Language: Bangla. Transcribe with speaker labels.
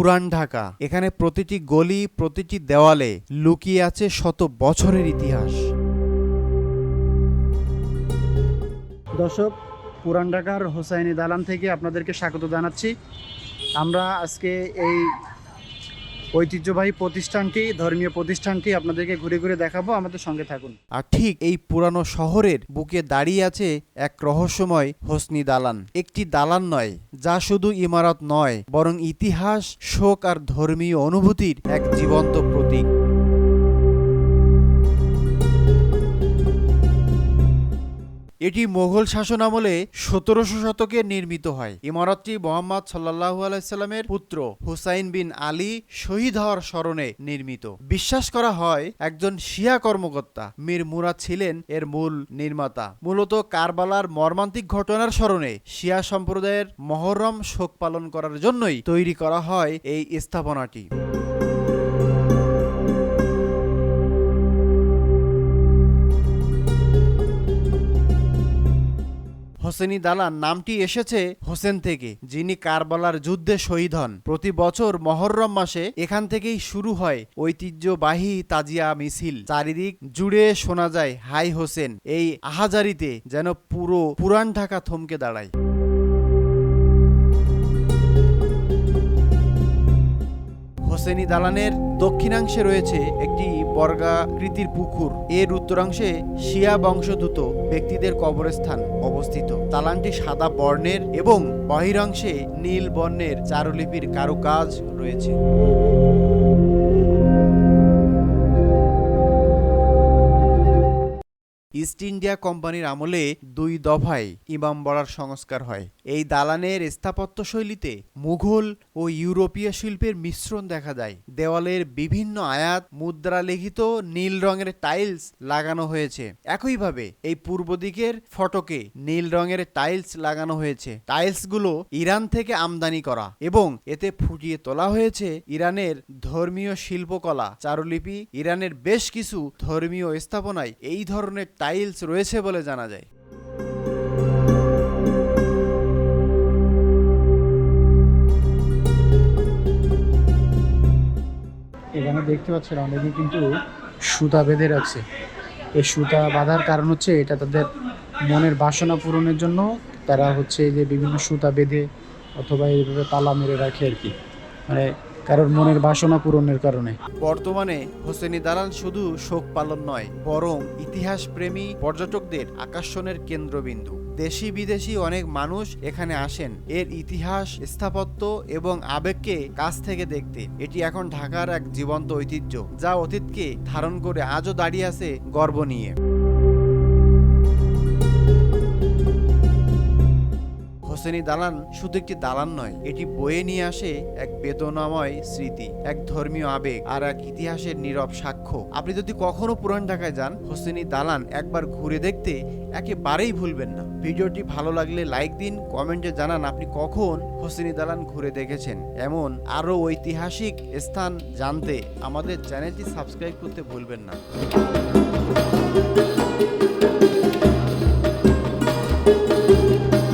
Speaker 1: পুরান ঢাকা। এখানে প্রতিটি গলি, প্রতিটি দেওয়ালে লুকিয়ে আছে শত বছরের ইতিহাস।
Speaker 2: দর্শক, পুরান ঢাকার হোসাইনি দালান থেকে আপনাদেরকে স্বাগত জানাচ্ছি। আমরা আজকে এই ঐতিহ্যবাহী প্রতিষ্ঠানটি, ধর্মীয় প্রতিষ্ঠানটি আপনাদেরকে ঘুরে ঘুরে দেখাবো, আমাদের সঙ্গে থাকুন।
Speaker 1: আর ঠিক এই পুরানো শহরের বুকে দাঁড়িয়ে আছে এক রহস্যময় হোসনি দালান। একটি দালান নয়, যা শুধু ইমারত নয়, বরং ইতিহাস, শোক আর ধর্মীয় অনুভূতির এক জীবন্ত প্রতীক। এটি মোগল শাসনামলে সতেরোশো শতকে নির্মিত হয়। ইমারতটি মোহাম্মদ সাল্লাহু আলাইস্লামের পুত্র হুসাইন বিন আলী শহীদ হওয়ার স্মরণে নির্মিত। বিশ্বাস করা হয় একজন শিয়া কর্মকর্তা। মীর মুরাদ ছিলেন এর মূল নির্মাতা। মূলত কারবালার মর্মান্তিক ঘটনার স্মরণে শিয়া সম্প্রদায়ের মহরম শোক পালন করার জন্যই তৈরি করা হয় এই স্থাপনাটি। হোসেনি দালান নামটি এসেছে হোসেন থেকে, যিনি কারবালার যুদ্ধে শহীদ হন। প্রতি বছর মহরম মাসে এখান থেকেই শুরু হয় ঐতিহ্যবাহী তাজিয়া মিছিল। চারিদিক জুড়ে শোনা যায়, হাই হোসেন, এই আহাজারিতে যেন পুরো পুরান ঢাকা থমকে দাঁড়ায়। হোসেনি দালানের দক্ষিণাংশে রয়েছে একটি বর্গাকৃতির পুকুর। এর উত্তরাংশে শিয়া বংশদূত ব্যক্তিদের কবরস্থান অবস্থিত। দালানটি সাদা বর্ণের এবং বহিরাংশে নীল বর্ণের চারুলিপির কারুকাজ রয়েছে। ইস্ট ইন্ডিয়া কোম্পানির আমলে দুই দফায় ইমাম বড়ার সংস্কার হয়। এই দালানের স্থাপত্য শৈলীতে মুঘল ও ইউরোপীয় শিল্পের মিশ্রণ দেখা যায়। দেওয়ালের বিভিন্ন আয়াত মুদ্রা লিখিত নীল রঙের টাইলস লাগানো হয়েছে। একইভাবে এই পূর্ব দিকের ফটকে নীল রঙের টাইলস লাগানো হয়েছে। টাইলসগুলো ইরান থেকে আমদানি করা এবং এতে ফুটিয়ে তোলা হয়েছে ইরানের ধর্মীয় শিল্পকলা। চারুলিপি ইরানের বেশ কিছু ধর্মীয় স্থাপনায় এই ধরনের টাইলস রয়েছে বলে জানা যায়।
Speaker 2: এখানে দেখতে পাচ্ছেন অনেকে কিন্তু সুতা বেঁধে রাখছে। এই সুতা বাঁধার কারণ হচ্ছে এটা তাদের মনের বাসনা পূরণের জন্য তারা হচ্ছে যে বিভিন্ন সুতা বেঁধে অথবা এইভাবে তালা মেরে রাখে আর কি। মানে কারোর মনের বাসনা পূরণের কারণে।
Speaker 1: বর্তমানে হোসেনি দালান শুধু শোক পালন নয়, বরং ইতিহাস প্রেমী পর্যটকদের আকর্ষণের কেন্দ্রবিন্দু। দেশি বিদেশি অনেক মানুষ এখানে আসেন, এর ইতিহাস, স্থাপত্য এবং আবেগকে কাছ থেকে দেখতে। এটি এখন ঢাকার এক জীবন্ত ঐতিহ্য, যা অতীতকে ধারণ করে আজও দাঁড়িয়ে আছে গর্ব নিয়ে। হোসেনি দালান শুধু একটি দালান নয়, এটি বয়ে নিয়ে আসে এক বেদনাময় স্মৃতি, এক ধর্মীয় আবেগ আর এক ইতিহাসের নীরব সাক্ষ্য। আপনি যদি কখনো পুরান ঢাকায় যান, হোসেনি দালান একবার ঘুরে দেখতে একেবারেই ভুলবেন না। ভিডিওটি ভালো লাগলে লাইক দিন, কমেন্টে জানান আপনি কখন হোসেনি দালান ঘুরে দেখেছেন। এমন আরও ঐতিহাসিক স্থান জানতে আমাদের চ্যানেলটি সাবস্ক্রাইব করতে ভুলবেন না।